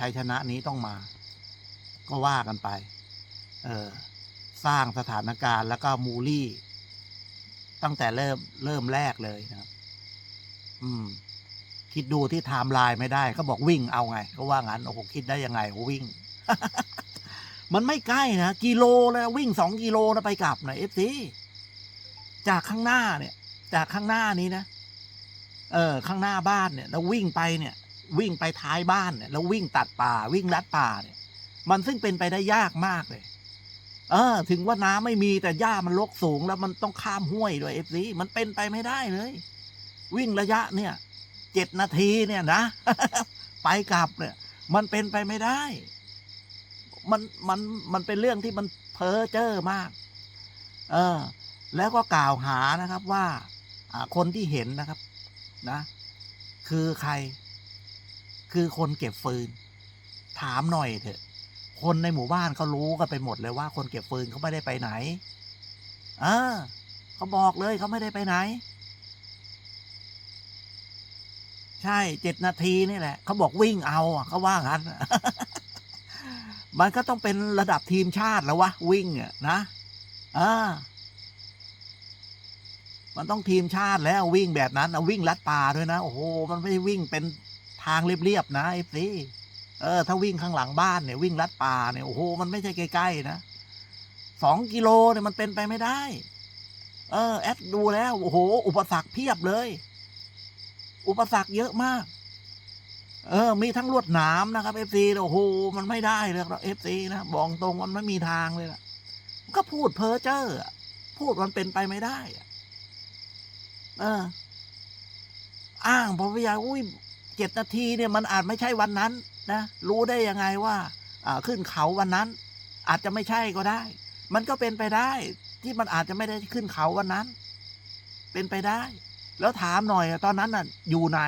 ชัยชนะนี้ต้องมา ก็ว่ากันไป เออสร้างสถานการณ์แล้วก็มูลี่ ตั้งแต่เริ่มเริ่มแรกเลยนะครับ อืม คิดดูที่ไทม์ไลน์ไม่ได้เขาบอกวิ่งเอาไงก็ว่างั้นโอ้โหคิดได้ยังไงวิ่ง มันไม่ใกล้นะกิโลแล้ววิ่งสองกิโลนะไปกลับนะเอฟซีจากข้างหน้าเนี่ย จากข้างหน้านี้นะเออ ข้างหน้าบ้านเนี่ย แล้ววิ่งไปเนี่ย วิ่งไปท้ายบ้านเนี่ยแล้ววิ่งตัดป่าวิ่งลัดป่าเนี่ย มันซึ่งเป็นไปได้ยากมากเลย เออ ถึงว่าน้ำไม่มีแต่หญ้ามันลกสูงแล้วมันต้องข้ามห้วยด้วยเอฟซีมันเป็นไปไม่ได้เลย วิ่งระยะเนี่ยเจ็ดนาทีเนี่ยนะไปกลับเนี่ย มันเป็นไปไม่ได้ มันมันมันเป็นเรื่องที่มันเพ้อเจ้อมาก เออ แล้วก็กล่าวหานะครับว่าคนที่เห็นนะครับ นะ คือใคร คือคนเก็บฟืน ถามหน่อยเถอะ คนในหมู่บ้านเขารู้กันไปหมดเลยว่า คนเก็บฟืนเขาไม่ได้ไปไหน เออเขาบอกเลยเขาไม่ได้ไปไหน ใช่เจ็ดนาทีนี่แหละเขาบอกวิ่งเอาเขาว่างั้นมันก็ต้องเป็นระดับทีมชาติแล้ววะวิ่งอะนะอ่ามันต้องทีมชาติแล้ววิ่งแบบนั้นนะวิ่งลัดป่าด้วยนะ โอ้โห มันไม่ได้วิ่งเป็น ทางเรียบๆนะไอ้สิเออ ถ้าวิ่งข้างหลังบ้านเนี่ยวิ่งลัดป่าเนี่ยโอ้โหมันไม่ใช่ใกล้ๆนะสองกิโลเนี่ยมันเป็นไปไม่ได้ เออ แอดดูแล้วโอ้โห อุปสรรคเพียบเลย อุปสรรคเยอะมาก เออ มีทั้งลวดหนามนะครับเอฟซีโอ้โห มันไม่ได้เลยครับเอฟซีนะบอกตรงมันไม่มีทางเลยล่ะก็พูดเพ้อเจ้อพูดมันเป็นไปไม่ได้อะเออ อ้างพอพยาอุ้ย เจ็ดนาทีเนี่ยมันอาจไม่ใช่วันนั้นนะรู้ได้ยังไงว่าขึ้นเขาวันนั้น อาจจะไม่ใช่ก็ได้ มันก็เป็นไปได้ที่มันอาจจะไม่ได้ขึ้นเขาวันนั้น เป็นไปได้ แล้วถามหน่อยตอนนั้นน่ะ อยู่ไหน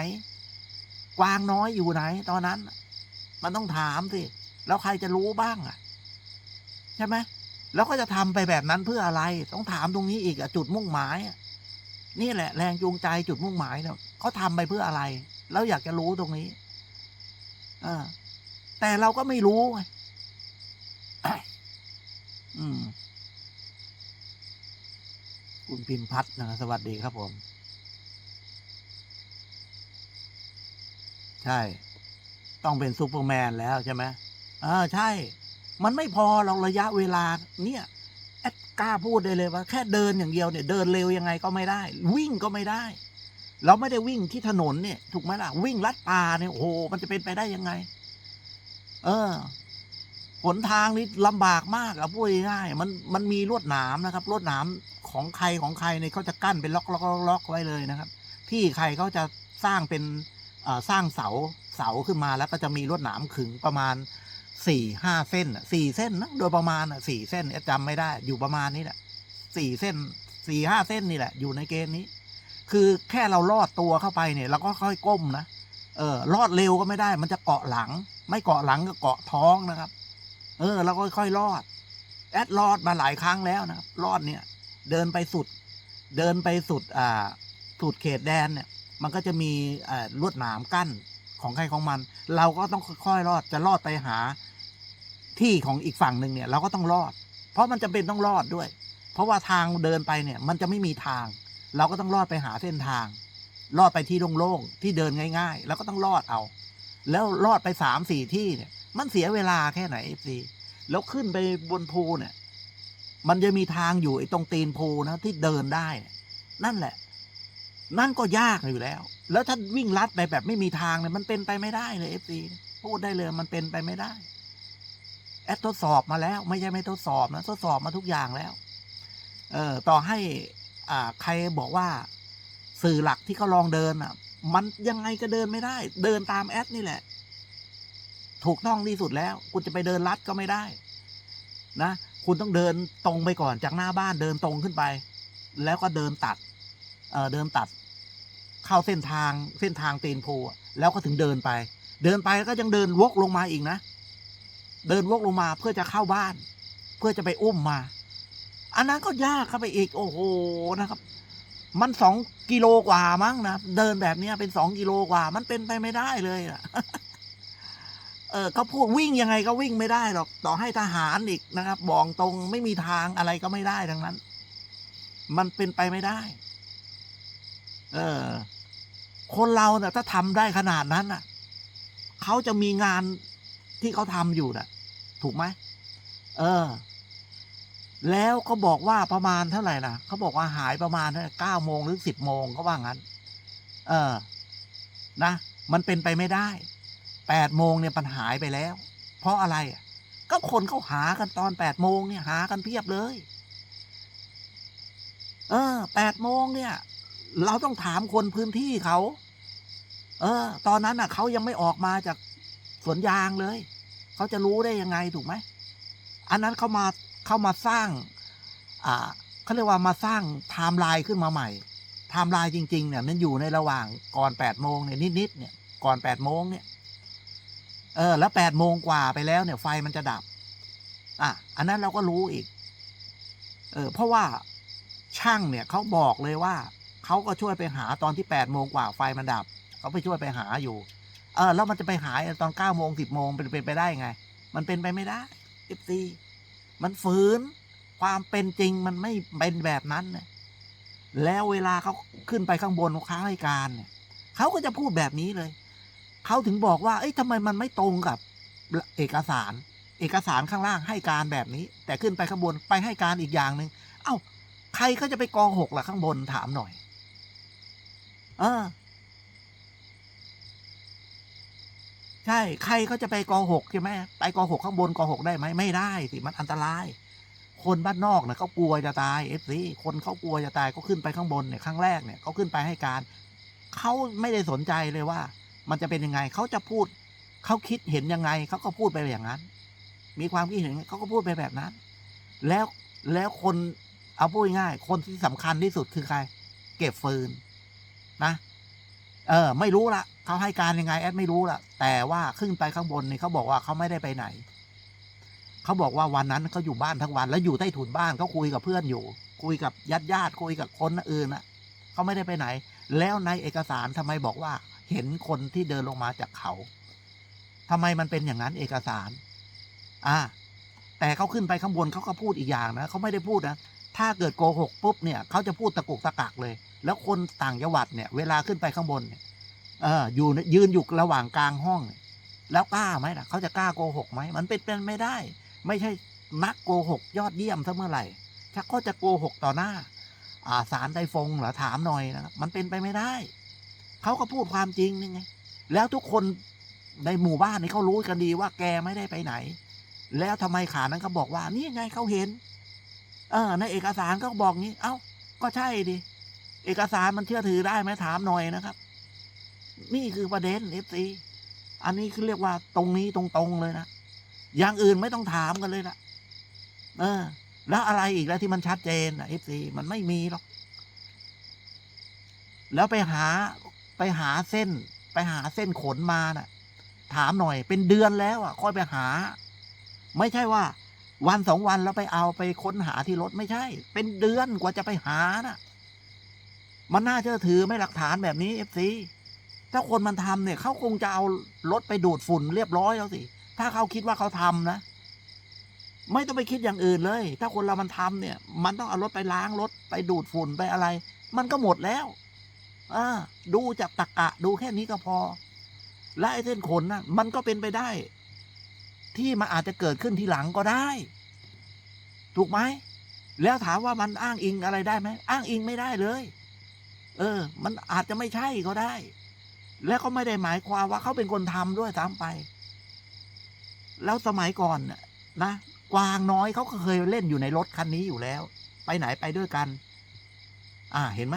กวางน้อยอยู่ไหน ตอนนั้น มันต้องถามสิแล้วใครจะรู้บ้างอะ ใช่ไหมแล้วก็จะทำไปแบบนั้นเพื่ออะไร ต้องถามตรงนี้อีกอะจุดมุ่งหมายนี่แหละแรงจูงใจจุดมุ่งหมายเนี่ยเขาทำไปเพื่ออะไร แล้วอยากจะรู้ตรงนี้อแต่เราก็ไม่รู้ไงอืมคุณพิมพัฒน์นะสวัสดีครับผม ใช่ ต้องเป็นซูเปอร์แมนแล้วใช่ไหมเออใช่ มันไม่พอเราระยะเวลา เนี่ยแอดกล้าพูดได้เลยว่า แค่เดินอย่างเดียวเนี่ย เดินเร็วยังไงก็ไม่ได้ วิ่งก็ไม่ได้ เราไม่ได้วิ่งที่ถนนเนี่ย ถูกไหมล่ะ วิ่งลัดป่าเนี่ยโอ้โหมันจะเป็นไปได้ยังไง เออหนทางนี้ลำบากมากอะพูดง่ายมันมันมีลวดหนามนะครับลวดหนามของใครของใครเนี่ยเขาจะกั้นเป็นล็อกล็อกล็อกไว้เลยนะครับ ที่ใครเขาจะสร้างเป็นสร้างเสาเสาขึ้นมาแล้วก็จะมีลวดหนามขึงประมาณสี่ห้าเส้นสี่เส้นนะโดยประมาณสี่เส้นเอ๊ะจำไม่ได้ อยู่ประมาณนี้แหละสี่เส้นสี่ห้าเส้นนี่แหละ อยู่ในเกณฑ์นี้ คือแค่เราลอดตัวเข้าไปเนี่ยเราก็ค่อยก้มนะเออลอดเร็วก็ไม่ได้ มันจะเกาะหลัง ไม่เกาะหลังก็เกาะท้องนะครับ เออเราก็ค่อยๆรอด แอดรอดมาหลายครั้งแล้วนะครับรอดเนี่ย เดินไปสุด เดินไปสุดอ่าสุดเขตแดนเนี่ย มันก็จะมีอ่าลวดหนามกั้นของใครของมัน เราก็ต้องค่อยๆรอดจะรอดไปหาที่ของอีกฝั่งหนึ่งเนี่ย เราก็ต้องรอด เพราะมันจำเป็นต้องรอดด้วย เพราะว่าทางเดินไปเนี่ย มันจะไม่มีทาง เราก็ต้องรอดไปหาเส้นทางรอดไปที่โล่งๆที่เดินง่าย ๆ แล้วก็ต้องรอดเอา แล้วรอดไปสามสี่ที่เนี่ย มันเสียเวลาแค่ไหนเอฟซีแล้วขึ้นไปบนภูเนี่ย มันจะมีทางอยู่ไอ้ตรงตีนภูนะที่เดินได้ นั่นแหละ นั่นก็ยากอยู่แล้ว แล้วถ้าวิ่งลัดไปแบบไม่มีทางเนี่ยมันเป็นไปไม่ได้เลยเอฟซีพูดได้เลยมันเป็นไปไม่ได้ แอดทดสอบมาแล้ว ไม่ใช่ไม่ทดสอบนะทดสอบมาทุกอย่างแล้ว เออต่อให้ ใครบอกว่าสื่อหลักที่เขาลองเดินอะ มันยังไงก็เดินไม่ได้ เดินตามแอดนี่แหละ ถูกต้องที่สุดแล้ว คุณจะไปเดินลัดก็ไม่ได้ นะ คุณต้องเดินตรงไปก่อนจากหน้าบ้านเดินตรงขึ้นไป แล้วก็เดินตัด เออเดินตัด เข้าเส้นทางเส้นทางตีนภูอะแล้วก็ถึงเดินไป เดินไปแล้วก็ยังเดินวกลงมาอีกนะ เดินวกลงมาเพื่อจะเข้าบ้าน เพื่อจะไปอุ้มมา อันนั้นก็ยากเข้าไปอีก โอ้โหนะครับ มันสองกิโลกว่ามั้งนะเดินแบบเนี้ยเป็นสองกิโลกว่า มันเป็นไปไม่ได้เลยอะเออก็พูดวิ่งยังไงก็วิ่งไม่ได้หรอก ต่อให้ทหารอีกนะครับบอกตรงไม่มีทางอะไรก็ไม่ได้ทั้งนั้น มันเป็นไปไม่ได้ เออ คนเราเนะ่ะถ้าทำได้ขนาดนั้นน่ะเขาจะมีงานที่เขาทำอยู่น่ะ ถูกไหมเออ แล้วก็บอกว่าประมาณเท่าไหร่นะเขาบอกว่าหายประมาณเก้าโมงหรือสิบโมงเขาว่างั้น เออ นะ มันเป็นไปไม่ได้แปดโมงเนี่ยปัญหายไปแล้ว เพราะอะไร ก็คนเขาหากันตอนแปดโมงเนี่ย หากันเพียบเลย เออแปดโมงเนี่ย เราต้องถามคนพื้นที่เขา เออ ตอนนั้นอะเขายังไม่ออกมาจากสวนยางเลย เขาจะรู้ได้ยังไงถูกไหม อันนั้นเขามา เข้ามาสร้างอ่าเขาเรียกว่ามาสร้างไทม์ไลน์ขึ้นมาใหม่ไทม์ไลน์จริง ๆ เนี่ยมันอยู่ในระหว่างก่อนแปดโมงเนี่ยนิดๆเนี่ยก่อนแปดโมงเนี่ยเออแล้วแปดโมงกว่าไปแล้วเนี่ยไฟมันจะดับ อะ อันนั้นเราก็รู้อีก เออเพราะว่าช่างเนี่ยเขาบอกเลยว่าเขาก็ช่วยไปหาตอนที่แปดโมงกว่าไฟมันดับเขาไปช่วยไปหาอยู่ เออ แล้วมันจะไปหาตอนเก้าโมงสิบโมงเป็นเป็นไปได้ไง มันเป็นไปไม่ได้เอฟซี มันฝืน ความเป็นจริงมันไม่เป็นแบบนั้นนะแล้วเวลาเขาขึ้นไปข้างบนค้าให้การเนี่ยเขาก็จะพูดแบบนี้เลย เขาถึงบอกว่า เอ้ยทำไมมันไม่ตรงกับเอกสาร เอกสารข้างล่างให้การแบบนี้ แต่ขึ้นไปข้างบนไปให้การอีกอย่างหนึ่งเอ้า ใครก็จะไปกองหกล่ะข้างบนถามหน่อย เออ ใช่ใครก็จะไปกองหกใช่ไหมไปกองหกข้างบนกองหกได้ไหมไม่ได้สิมันอันตราย คนบ้านนอกเนี่ยเขากลัวจะตายเอฟซีคนเขากลัวจะตายเขาขึ้นไปข้างบนเนี่ยครั้งแรกเนี่ยเขาขึ้นไปให้การเขาไม่ได้สนใจเลยว่า มันจะเป็นยังไงเขาจะพูดเขาคิดเห็นยังไงเขาก็พูดไปอย่างนั้น มีความคิดเห็นเขาก็พูดไปแบบนั้น แล้วแล้วคนเอาพูดง่ายคนที่สำคัญที่สุดคือใคร เก็บฟืนนะ เออ ไม่รู้ละเขาให้การยังไงแอดไม่รู้ละแต่ว่าขึ้นไปข้างบนนี่เขาบอกว่าเขาไม่ได้ไปไหนเขาบอกว่าวันนั้นเขาอยู่บ้านทั้งวัน แล้วอยู่ใต้ถุนบ้านเขาคุยกับเพื่อนอยู่ คุยกับญาติญาติคุยกับคนอื่นน่ะเขาไม่ได้ไปไหน แล้วในเอกสารทำไมบอกว่า เห็นคนที่เดินลงมาจากเขาทำไมมันเป็นอย่างนั้นเอกสาร อ่า แต่เขาขึ้นไปข้างบนเขาก็พูดอีกอย่างนะเขาไม่ได้พูดนะถ้าเกิดโกหกปุ๊บเนี่ยเขาจะพูดตะกุกตะกักเลย แล้วคนต่างจังหวัดเนี่ย เวลาขึ้นไปข้างบนเนี่ยเอออยู่ยืนอยู่ระหว่างกลางห้อง แล้วกล้าไหมล่ะ เขาจะกล้าโกหกไหมมันเป็นเป็นไม่ได้ ไม่ใช่นักโกหกยอดเยี่ยมซะเมื่อไหร่ถ้าก็จะโกหกต่อหน้าอ่าสารไดฟงเหรอถามหน่อยนะมันเป็นไปไม่ได้ เขาก็พูดความจริงนี่ไง แล้วทุกคนในหมู่บ้านนี่เขารู้กันดีว่าแกไม่ได้ไปไหน แล้วทำไมขานั้นเขาบอกว่า นี่ไงเขาเห็น เออในเอกสารก็บอกงี้ เอ้า ก็ใช่ดิ เอกสารมันเชื่อถือได้ไหมถามหน่อยนะครับ นี่คือประเด็นเอฟซีอันนี้คือเรียกว่าตรงนี้ตรงๆเลยนะอย่างอื่นไม่ต้องถามกันเลยนะเออ แล้วอะไรอีกแล้วที่มันชัดเจนอะเอฟซีมันไม่มีหรอก แล้วไปหาไปหาเส้น ไปหาเส้นขนมาน่ะ ถามหน่อยเป็นเดือนแล้วอะ ค่อยไปหา ไม่ใช่ว่า วันสองวันแล้วไปเอาไปค้นหาที่รถไม่ใช่ เป็นเดือนกว่าจะไปหาน่ะ มันน่าเชื่อถือไม่หลักฐานแบบนี้เอฟซีถ้าคนมันทำเนี่ยเขาคงจะเอารถไปดูดฝุ่นเรียบร้อยแล้วสิ ถ้าเขาคิดว่าเขาทำนะ ไม่ต้องไปคิดอย่างอื่นเลย ถ้าคนเรามันทำเนี่ย มันต้องเอารถไปล้างรถไปดูดฝุ่นไปอะไร มันก็หมดแล้วอ่าดูจากตะกะ ดูแค่นี้ก็พอ และไอ้เส้นขนนะมันก็เป็นไปได้ ที่มันอาจจะเกิดขึ้นทีหลังก็ได้ ถูกไหมแล้วถามว่ามันอ้างอิงอะไรได้ไหมอ้างอิงไม่ได้เลย เออ มันอาจจะไม่ใช่ก็ได้ แล้วก็ไม่ได้หมายความว่าเขาเป็นคนทำด้วยซ้ำไป แล้วสมัยก่อนน่ะนะกวางน้อยเขาก็เคยเล่นอยู่ในรถคันนี้อยู่แล้ว ไปไหนไปด้วยกัน อ่าเห็นไหม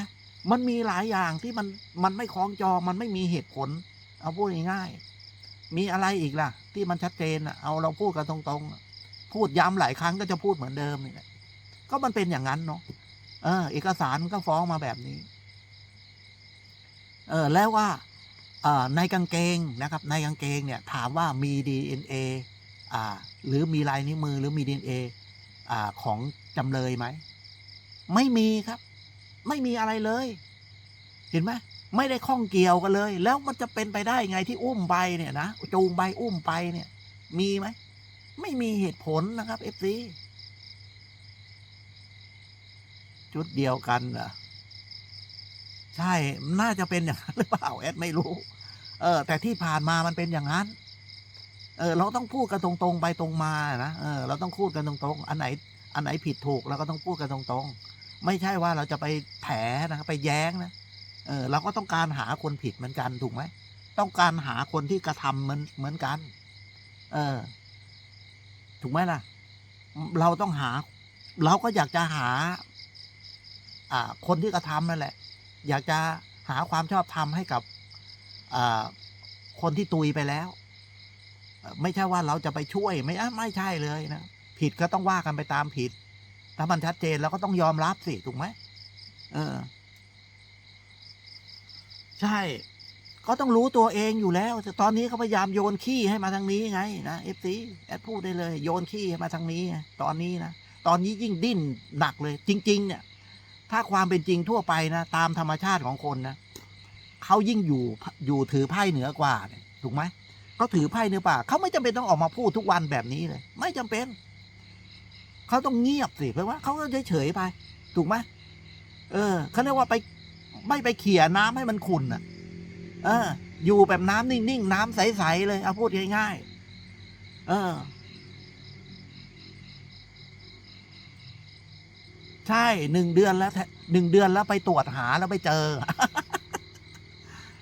มันมีหลายอย่างที่มันมันไม่คล้องจองมันไม่มีเหตุผล เอาพูดง่ายๆมีอะไรอีกล่ะ ที่มันชัดเจนอะเอาเราพูดกันตรงๆ พูดย้ำหลายครั้งก็จะพูดเหมือนเดิมนี่แหละก็มันเป็นอย่างนั้นเนาะเออ เอกสารมันก็ฟ้องมาแบบนี้ เออแล้วว่าในกางเกงนะครับในกางเกงเนี่ยถามว่ามี DNA อ่าหรือมีลายนิ้วมือหรือมี DNA อ่าของจำเลยไหม ไม่มีครับ ไม่มีอะไรเลย เห็นไหมไม่ได้ข้องเกี่ยวกันเลย แล้วมันจะเป็นไปได้ไงที่อุ้มไปเนี่ยนะจูงใบอุ้มไปเนี่ย มีไหมไม่มีเหตุผลนะครับเอฟซีชุดเดียวกันเหรอ ใช่น่าจะเป็นอย่างนั้นหรือเปล่าแอดไม่รู้ เออ แต่ที่ผ่านมามันเป็นอย่างนั้น เออ เราต้องพูดกันตรงๆไปตรงมานะเออเราต้องพูดกันตรงๆ อันไหน อันไหนผิดถูกเราก็ต้องพูดกันตรงๆ ไม่ใช่ว่าเราจะไปแถนะครับไปแย้งนะเออเราก็ต้องการหาคนผิดเหมือนกันถูกไหมต้องการหาคนที่กระทำเหมือนเหมือนกัน เออ ถูกไหมล่ะ เราต้องหา เราก็อยากจะหา อ่า คนที่กระทำนั่นแหละ อยากจะหาความชอบธรรมให้กับคนที่ตุยไปแล้ว ไม่ใช่ว่าเราจะไปช่วยไม่อะไม่ใช่เลยนะผิดก็ต้องว่ากันไปตามผิด ถ้ามันชัดเจนเราก็ต้องยอมรับสิถูกไหมเออ ใช่ ก็ต้องรู้ตัวเองอยู่แล้ว แต่ตอนนี้เขาพยายามโยนขี้ให้มาทางนี้ไงนะเอฟซีแอดพูดได้เลย โยนขี้ให้มาทางนี้ ตอนนี้นะตอนนี้ยิ่งดิ้นหนักเลย จริง ๆ เนี่ย ถ้าความเป็นจริงทั่วไปนะ ตามธรรมชาติของคนนะเขายิ่งอยู่อยู่ถือไพ่เหนือกว่าเนี่ยถูกไหมเขาถือไพ่เหนือกว่าเขาไม่จำเป็นต้องออกมาพูดทุกวันแบบนี้เลย ไม่จำเป็นเขาต้องเงียบสิเพราะว่าเขาก็เฉยๆไป ถูกไหมเออเขาเรียกว่าไปไม่ไปเขี่ยน้ำให้มันขุ่นอะ เออ อยู่แบบน้ำนิ่งๆน้ำใสๆเลยเอาพูดง่ายๆเออ ใช่หนึ่งเดือนแล้วหนึ่งเดือนแล้วไปตรวจหาแล้วไปเจอ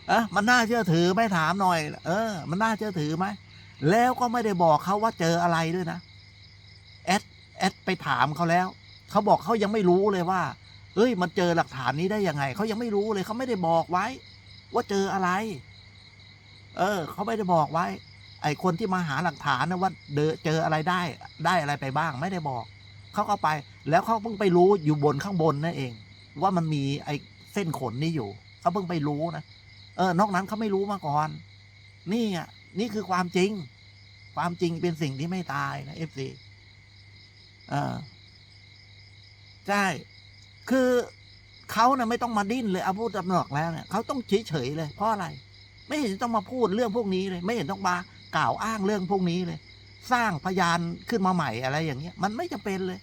เอะมันน่าเชื่อถือไหม่ถามหน่อย เออ มันน่าเชื่อถือไหมแล้วก็ไม่ได้บอกเขาว่าเจออะไรด้วยนะแอดแอดไปถามเขาแล้วเขาบอกเขายังไม่รู้เลยว่า เอ้ย มันเจอหลักฐานนี้ได้ยังไงเขายังไม่รู้เลยเขาไม่ได้บอกไว้ ว่าเจออะไร เออเขาไม่ได้บอกไว้ ไอคนที่มาหาหลักฐานนะว่าเดเจออะไรได้ ได้อะไรไปบ้าง ไม่ได้บอก เขาก็ไป แล้วเขาเพิ่งไปรู้อยู่บนข้างบนนั่นเอง ว่ามันมีไอ้เส้นขนนี่อยู่เขาเพิ่งไปรู้นะเออนอกนั้นเขาไม่รู้มาก่อน นี่อะนี่คือความจริง ความจริงเป็นสิ่งที่ไม่ตายนะเอฟซีเออใช่ คือเขาเนะ่ะไม่ต้องมาดิ้นเลยเอาพูดตำหนอกแล้วเนี่ยเขาต้องเฉยๆเลย เพราะอะไร ไม่เห็นต้องมาพูดเรื่องพวกนี้เลย ไม่เห็นต้องมากล่าวอ้างเรื่องพวกนี้เลย สร้างพยานขึ้นมาใหม่อะไรอย่างเงี้ย มันไม่จำเป็นเลย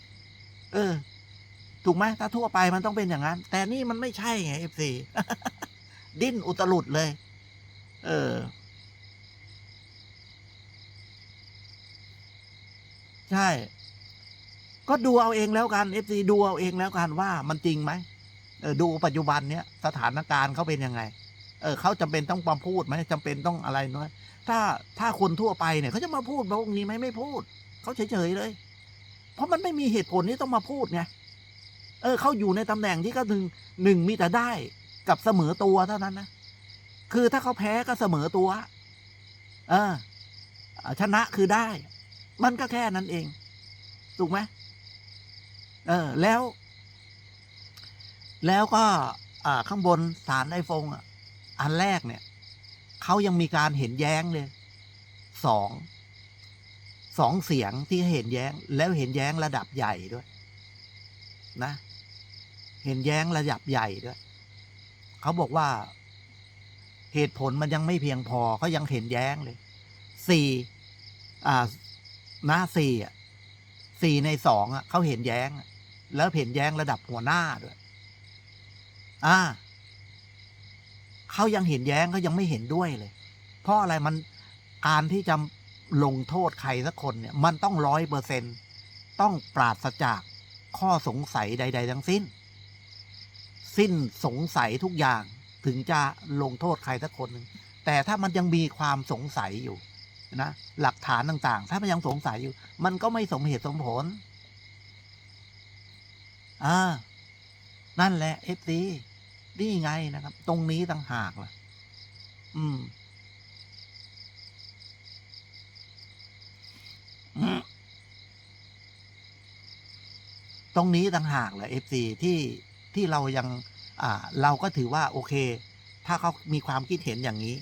เออ ถูกไหมถ้าทั่วไปมันต้องเป็นอย่างนั้น แต่นี่มันไม่ใช่ไงเอฟซีดิ้นอุตลุดเลย เออ ใช่ ก็ดูเอาเองแล้วกันเอฟซีดูเอาเองแล้วกันว่ามันจริงไหมเออดูปัจจุบันเนี้ยสถานการณ์เขาเป็นยังไง เออเขาจำเป็นต้องมาพูดไหมจำเป็นต้องอะไรน้อยถ้าถ้าคนทั่วไปเนี่ยเขาจะมาพูดพวกนี้ไหมไม่พูดเขาเฉยๆเลย เพราะมันไม่มีเหตุผลที่ต้องมาพูดไงเออเขาอยู่ในตำแหน่งที่ก็หนึ่งหนึ่งมีแต่ได้กับเสมอตัวเท่านั้นนะคือถ้าเขาแพ้ก็เสมอตัว เออชนะคือได้ มันก็แค่นั้นเอง ถูกไหมเออ แล้ว แล้วก็ อ่า ข้างบนสารไอฟงอะ อันแรกเนี่ยเขายังมีการเห็นแย้งเลยสองสองเสียงที่เห็นแย้ง แล้วเห็นแย้งระดับใหญ่ด้วย นะ เห็นแย้งระดับใหญ่ด้วยเขาบอกว่า เหตุผลมันยังไม่เพียงพอเขายังเห็นแย้งเลยสี่อ่าหน้าสี่อะสี่ในสองอะเขาเห็นแย้ง แล้วเห็นแย้งระดับหัวหน้าด้วย อ่า เขายังเห็นแย้งเขายังไม่เห็นด้วยเลย เพราะอะไรมันการที่จะลงโทษใครสักคนเนี่ย มันต้องร้อยเปอร์เซ็นต้องปราศจากข้อสงสัยใด ๆ ทั้งสิ้น สิ้นสงสัยทุกอย่างถึงจะลงโทษใครสักคนหนึ่งแต่ถ้ามันยังมีความสงสัยอยู่นะหลักฐานต่างๆ ถ้ามันยังสงสัยอยู่ มันก็ไม่สมเหตุสมผลอ่านั่นแหละเอฟซี นี่ไงนะครับ ตรงนี้ต่างหากล่ะ อืมตรงนี้ต่างหากแหละเอฟซีที่ที่เรายัง อ่า เราก็ถือว่าโอเค ถ้าเขามีความคิดเห็นอย่างนี้